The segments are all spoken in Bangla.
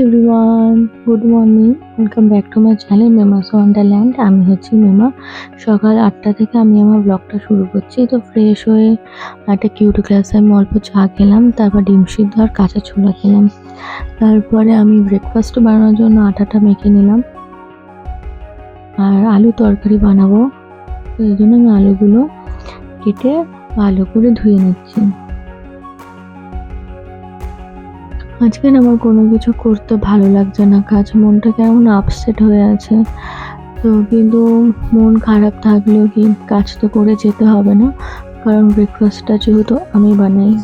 Everyone good morning welcome back to my channel Mema's wonderland আমি হচ্ছি মেমা। সকাল আটটা থেকে আমি আমার ব্লগটা শুরু করছি। তো ফ্রেশ হয়ে একটা কিউট ক্লাসে আমি অল্প চা খেলাম, তারপর ডিম সিদ্ধ আর কাঁচা ছোলা খেলাম। তারপরে আমি ব্রেকফাস্ট বানানোর জন্য আটাটা মেখে নিলাম। আর আলু তরকারি বানাবো। তো এই জন্য আমি আলুগুলো কেটে ভালো করে ধুয়ে নিচ্ছি। আজকে আমার কোনো কিছু করতে ভালো লাগছে না। কাজ মনটা কেমন আপসেট হয়ে আছে। তো কিন্তু মন খারাপ থাকলেও কি কাজ তো করে যেতে হবে না? কারণ ব্রেকফাস্টটা যেহেতু আমি বানাই।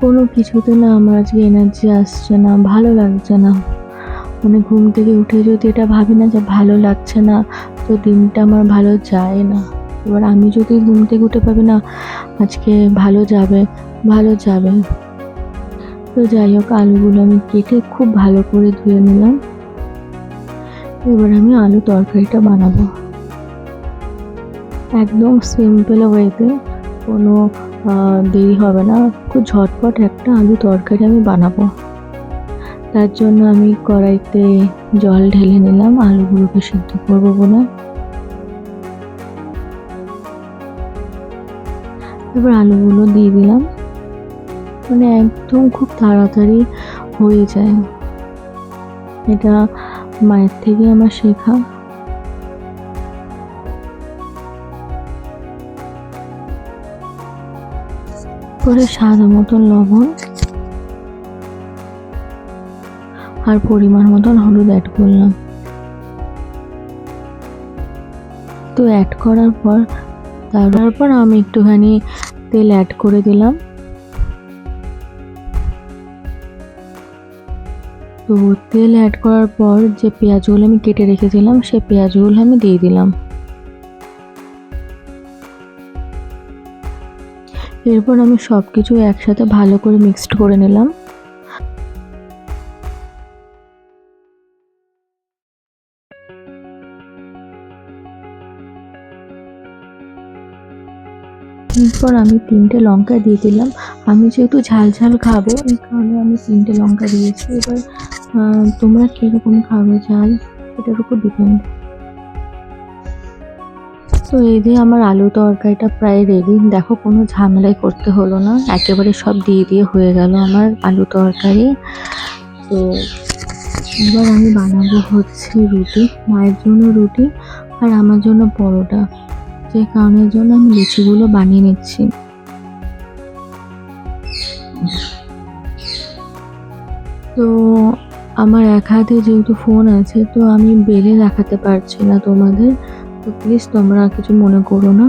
কোনো কিছুতে না আমার আজকে এনার্জি আসছে না, ভালো লাগছে না। মানে ঘুম থেকে উঠে যদি এটা ভাবি না যে ভালো লাগছে না, তো দিনটা আমার ভালো যায় না। এবার আমি যদি ঘুম থেকে উঠে পাবি না, আজকে ভালো যাবে ভালো যাবে। তো যাই হোক, আলুগুলো আমি কেটে খুব ভালো করে ধুয়ে নিলাম। এবার আমি আলু তরকারিটা বানাবো। একদম সিম্পল ওয়েতে কোনো দেরি হবে না। খুব ঝটপট একটা আলু তরকারি আমি বানাবো। তার জন্য আমি কড়াইতে জল ঢেলে নিলাম। আলুগুলোকে সিদ্ধ করব বলে। এবার আলুগুলো দিয়ে দিলাম। মানে একদম খুব তাড়াতাড়ি হয়ে যায়। এটা মায়ের থেকে আমার শেখা। করে স্বাদ মতন লবণ আর পরিমাণ মতন হলুদ অ্যাড করলাম। তো অ্যাড করার পর, তারপর আমি একটুখানি তেল অ্যাড করে দিলাম। তো তেল অ্যাড করার পর যে পেঁয়াজগুলো আমি কেটে রেখেছিলাম সে পেঁয়াজগুলো আমি দিয়ে দিলাম। এরপর আমি সব কিছু একসাথে ভালো করে মিক্সড করে নিলাম। এরপর আমি তিনটে লঙ্কা দিয়ে দিলাম। আমি যেহেতু ঝাল ঝাল খাব, এই কারণে আমি তিনটে লঙ্কা দিয়েছি। এবার তোমরা কীরকম খাবে ঝাল, এটার উপর ডিপেন্ড তো এই দিয়ে আমার আলু তরকারিটা প্রায় রেডি দেখো, কোনো ঝামেলাই করতে হলো না। একেবারে সব দিয়ে দিয়ে হয়ে গেল আমার আলু তরকারি। তো এবার আমি বানাবো হচ্ছে রুটি, মায়ের জন্য রুটি আর আমার জন্য পরোটা। যে কারণের জন্য আমি লুচিগুলো বানিয়ে নিচ্ছি। তো আমার এক হাতে যেহেতু ফোন আছে, তো আমি বেলে দেখাতে পারছি না তোমাদের। তো প্লিজ তোমরা কিছু মনে করো না।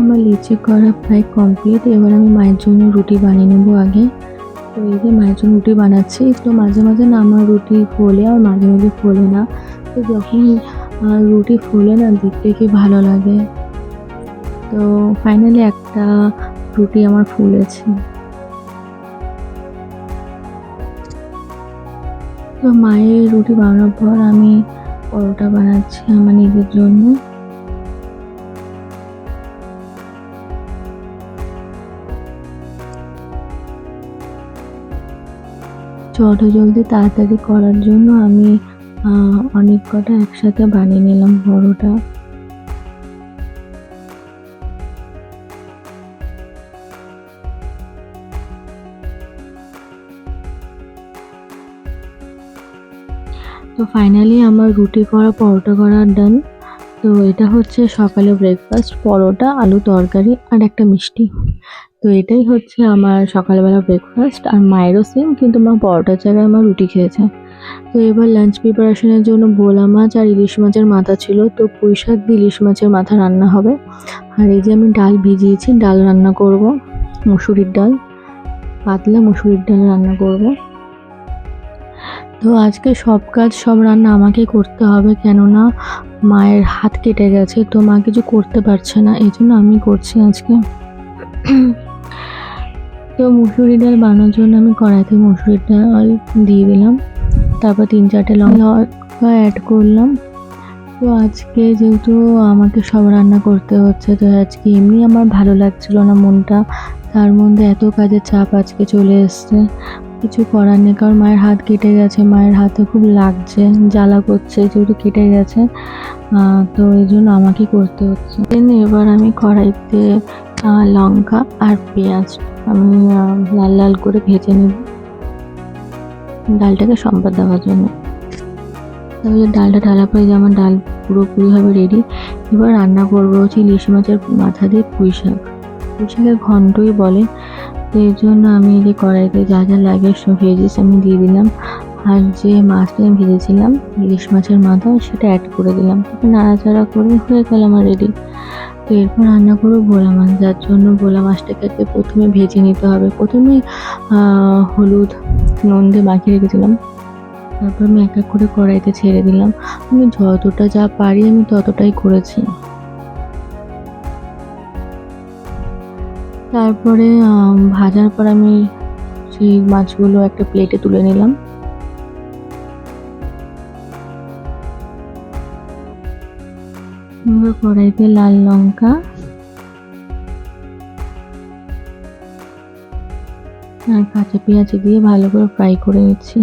আমার লিচি করা প্রায় কমপ্লিট এবার আমি মায়ের জন্য রুটি বানিয়ে নেব আগে। তো এই যে মায়ের জন্য রুটি বানাচ্ছি, তো মাঝে মাঝে না আমার রুটি ফোলে আর মাঝে মাঝে ফোলে না। তো যখন রুটি ফোলে না, দেখতে কি ভালো লাগে? তো ফাইনালি একটা রুটি আমার ফুলেছে। তো মায়ের রুটি বানানোর পর আমি পরোটা বানাচ্ছি আমার নিজের জন্য। চট জলদি তাড়াতাড়ি করার জন্য আমি অনেক কটা একসাথে বানিয়ে নিলাম পরোটা তো ফাইনালি আমার রুটি করা, পরোটা করা ডান তো এটা হচ্ছে সকালে ব্রেকফাস্ট পরোটা, আলু তরকারি আর একটা মিষ্টি। তো এটাই হচ্ছে আমার সকালবেলা ব্রেকফাস্ট আর মায়েরও সেম কিন্তু মা পরোটার জায়গায় আমার রুটি খেয়েছে। তো এবার লাঞ্চ প্রিপারেশনের জন্য ভোলা মাছ আর ইলিশ মাছের মাথা ছিল, তো পুঁই শাক দিয়ে ইলিশ মাছের মাথা রান্না হবে। আর এই যে আমি ডাল ভিজিয়েছি, ডাল রান্না করব, মুসুরির ডাল, পাতলা মুসুরির ডাল রান্না করব। তো আজকে সব কাজ, সব রান্না আমাকে করতে হবে, কেননা মায়ের হাত কেটে গেছে, তো মা কিছু করতে পারছে না এই জন্য আমি করছি আজকে। তো মুসুরি ডাল বানানোর জন্য আমি কড়াইতে মুসুরির ডাল দিয়ে দিলাম। তারপর তিন চারটে লঙ্কা অ্যাড করলাম। তো আজকে যেহেতু আমাকে সব রান্না করতে হচ্ছে, তো আজকে এমনি আমার ভালো লাগছিল না মনটা। তার মধ্যে এত কাজের চাপ আজকে চলে এসছে। কিছু করার নেই, কারণ মায়ের হাত কেটে গেছে। মায়ের হাতে খুব লাগছে, জ্বালা করছে, যেহেতু কেটে গেছে। তো এই জন্য আমাকে করতে হচ্ছে। এবার আমি কড়াইতে লঙ্কা আর পেঁয়াজ। আমি লাল লাল করে ভেজে নেব ডালটাকে সম্বাদ দেওয়ার জন্য। তাহলে ডালটা ঢালা পরে আমার ডাল পুরোপুরিভাবে রেডি এবার রান্না করব হচ্ছে ইলিশ মাছের মাথা দিয়ে পুঁই শাক। পুঁই শাকের ঘন্টই বলে। তো এর জন্য আমি যে কড়াইতে যা যা লাগে ভেজিস আমি দিয়ে দিলাম। আর যে মাছটা আমি ভেজেছিলাম, ইলিশ মাছের মাথা, সেটা অ্যাড করে দিলাম। নাড়াচাড়া করে হয়ে গেল আমার রেডি তো এরপর রান্না করব ভোলা মাছ। যার জন্য ভোলা মাছটাকে প্রথমে ভেজে নিতে হবে। প্রথমে হলুদ, নুন দিয়ে মাখিয়ে রেখেছিলাম। তারপর আমি এক এক করে কড়াইতে ছেড়ে দিলাম। আমি যতটা যা পারি আমি ততটাই করেছি। তারপরে ভাজার পর আমি সেই মাছগুলো একটা প্লেটে তুলে নিলাম। এবার কড়াইতে লাল লঙ্কা। আর কাঁচা পেঁয়াজ দিয়ে ভালো করে ফ্রাই করে নিচ্ছি।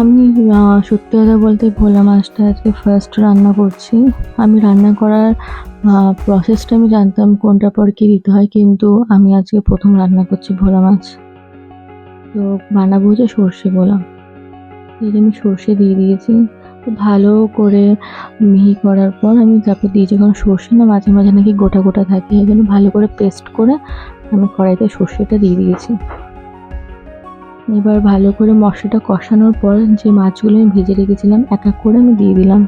আমি সত্যি কথা বলতে ভোলা মাছটা আজকে ফার্স্ট রান্না করছি। আমি রান্না করার প্রসেসটা আমি জানতাম কোনটা পর কী দিতে হয়, কিন্তু আমি আজকে প্রথম রান্না করছি ভোলা মাছ। তো বানাবো যে সর্ষে ভোলা এই যে আমি সর্ষে দিয়ে দিয়েছি ভালো করে মিহি করার পর আমি তারপর দিয়েছি। কারণ সর্ষে না মাঝে মাঝে নাকি গোটা গোটা থাকে, এই জন্য ভালো করে পেস্ট করে আমি কড়াইতে সর্ষেটা দিয়ে দিয়েছি। এবার ভালো করে মশলাটা কষানোর পর যে মাছগুলো আমি ভেজে রেখেছিলাম, এক এক করে আমি দিয়ে দিলাম।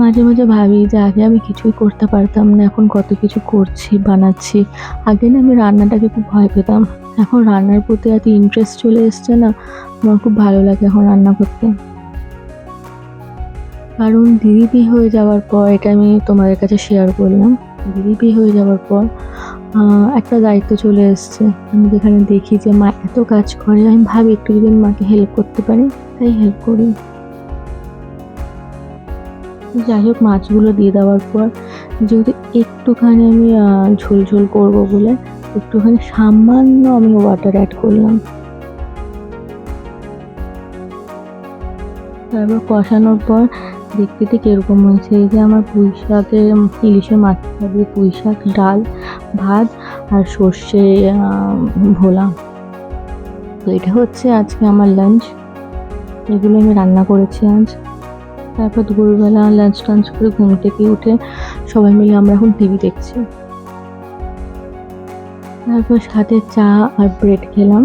মাঝে মাঝে ভাবি যে আগে আমি কিছুই করতে পারতাম না, এখন কত কিছু করছি, বানাচ্ছি। আগে না আমি রান্নাটাকে খুব ভয় পেতাম। এখন রান্নার প্রতি এত ইন্টারেস্ট চলে এসছে না, আমার খুব ভালো লাগে এখন রান্না করতে। কারণ দিদি বিয়ে হয়ে যাওয়ার পর, এটা আমি তোমাদের কাছে শেয়ার করলাম, দিদি বিয়ে হয়ে যাওয়ার পর একটা দায়িত্ব চলে এসছে। আমি যেখানে দেখি যে মা এত কাজ করে, আমি ভাবি একটু যদি মাকে হেল্প করতে পারি, তাই হেল্প করি। যাই হোক, মাছগুলো দিয়ে দেওয়ার পর, যেহেতু একটুখানি আমি ঝোল ঝোল করব বলে একটুখানি সামান্য আমি ওয়াটার অ্যাড করলাম। তারপর কষানোর পর দেখতে ঠিক এরকম হয়েছে। এই যে আমার পুঁই শাকের, ইলিশের মাথা দিয়ে পুঁই শাক, ডাল, ভাত আর সর্ষে ভোলা। তো এটা হচ্ছে আজকে আমার লাঞ্চ এগুলো আমি রান্না করেছি আজ। তারপর দুপুরবেলা লাঞ্চ টাঞ্চ করে ঘুম থেকে উঠে সবাই মিলে আমরা এখন টিভি দেখছি। তারপর সাথে চা আর ব্রেড খেলাম।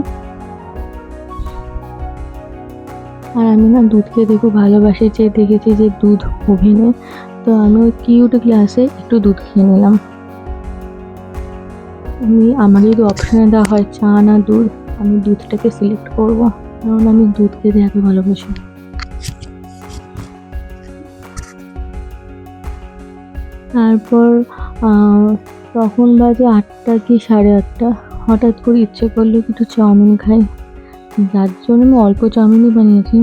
আর আমি না দুধ খেতে খুব ভালোবাসি, যে দেখেছি যে দুধ ওভেনে। তো আমি ওই কিউট গ্লাসে একটু দুধ খেয়ে নিলাম। আমি আমার যদি অপশানে দেওয়া হয় চা না দুধ, আমি দুধটাকে সিলেক্ট করব। কারণ আমি দুধ খেতে এত ভালোবাসি। তারপর তখন বাজে আটটা কি সাড়ে আটটা। হঠাৎ করে ইচ্ছে করল কি একটু চাউমিন খাই। যার জন্য আমি অল্প চাউমিনই বানিয়েছি।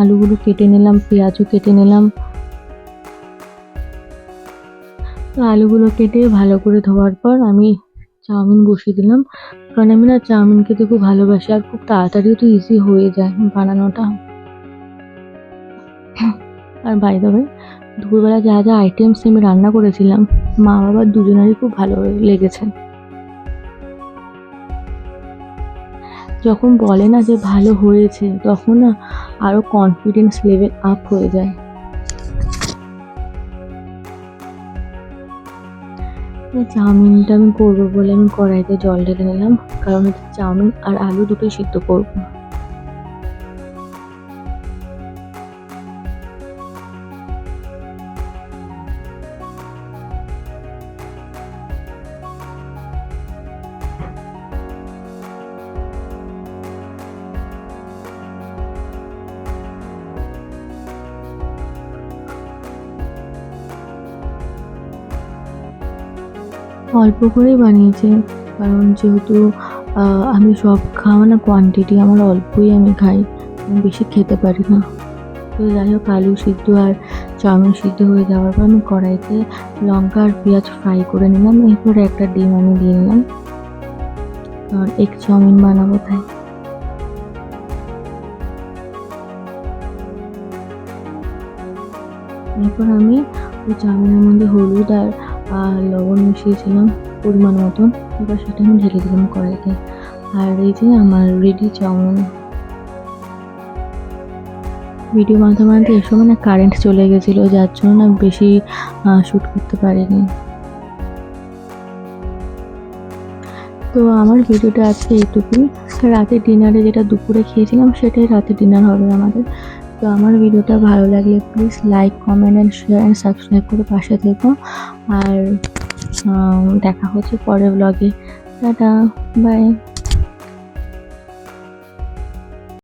আলুগুলো কেটে নিলাম, পেঁয়াজও কেটে নিলাম। তো আলুগুলো কেটে ভালো করে ধোয়ার পর আমি চাউমিন বসিয়ে দিলাম। কারণ আমি না চাউমিন খেতে খুব ভালোবাসি আর খুব তাড়াতাড়িও তো ইজি হয়ে যায় বানানোটা। আর বাই দেবে দুপুরবেলা যা যা আইটেমস আমি রান্না করেছিলাম, মা বাবার দুজনেরই খুব ভালো লেগেছে। যখন বলে না যে ভালো হয়েছে, তখন না আরও কনফিডেন্স লেভেল আপ হয়ে যায়। চাউমিনটা আমি করব বলে আমি কড়াইতে জল ঢেলে নিলাম, কারণ চাউমিন আর আলু দুটোই সিদ্ধ করব। অল্প করেই বানিয়েছে। কারণ যেহেতু আমি সব খাওয়া না কোয়ান্টিটি আমার অল্পই আমি খাই, আমি বেশি খেতে পারি না। তো যাই হোক, আলু সিদ্ধ আর চাউমিন সিদ্ধ হয়ে যাওয়ার পর আমি কড়াইতে লঙ্কা আর পেঁয়াজ ফ্রাই করে নিলাম। এরপরে একটা ডিম আমি দিয়ে নিলাম। আর এগ চাউমিন বানাবো তাই। এরপর আমি ওই চাউমিনের মধ্যে হলুদ আর আর লবণ মিশিয়েছিলাম পরিমাণ মতন, এবার সেটা আমি ঢেলে দিলাম কড়াইতে। আর এই যে আমার রেডি চাউমিন। ভিডিও বানাতে বানাতে এই সময় না কারেন্ট চলে গেছিল, যার জন্য না বেশি শ্যুট করতে পারিনি। তো আমার ভিডিওটা আজকে এইটুকুই। রাতে ডিনারে যেটা দুপুরে খেয়েছিলাম, সেটাই রাতে ডিনার হবে আমাদের। তো আমার ভিডিওটা ভালো লাগলে please like comment and share and subscribe করে পাশে থেকো। আর দেখা হচ্ছে পরের ব্লগে টাটা বাই